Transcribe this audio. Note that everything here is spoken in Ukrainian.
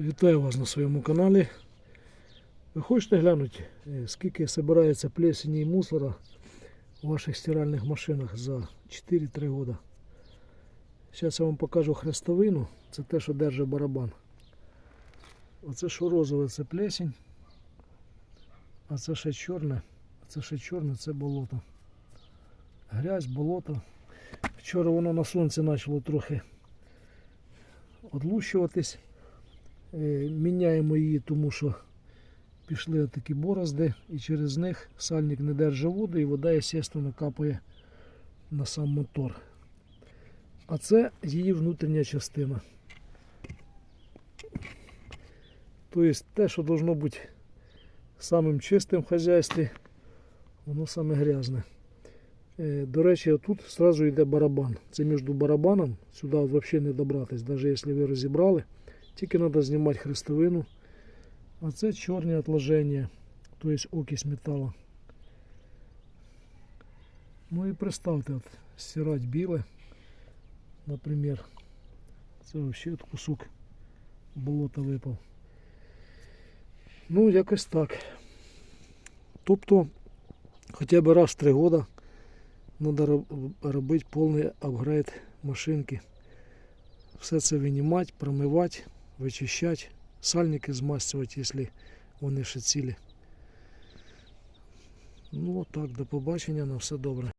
Вітаю вас на своєму каналі. Ви хочете глянути, е, скільки збирається плесені і мусора у ваших стиральних машинах за 4-3 роки? Зараз я вам покажу хрестовину. Це те, що держить барабан. Оце що розове, це плесень. А це ще чорне. Це ще чорне, це болото. Грязь, болото. Вчора воно на сонці почало трохи одлущуватись. Е, Міняємо її, тому що пішли такі борозди, і через них сальник не держить воду, і вода, звісно, капає на сам мотор. А це її внутрішня частина. Тобто те, що должно бути самим чистим в хазяйстві, воно саме грязне. Е, До речі, тут одразу йде барабан. Це між барабаном сюди взагалі не добратись, навіть якщо ви розібрали. Тільки треба знімати хрестовину. А це чорні отложення, тобто окись металу. Ну і представте, от, стирати біле, наприклад. Це взагалі кусок болота випав. Ну, якось так. Тобто, хоча б раз в три роки треба робити повний апгрейд машинки. Все це винімати, промивати, вичищати, сальники змастювати, якщо вони ще цілі. Ну, так, до побачення, на все добре.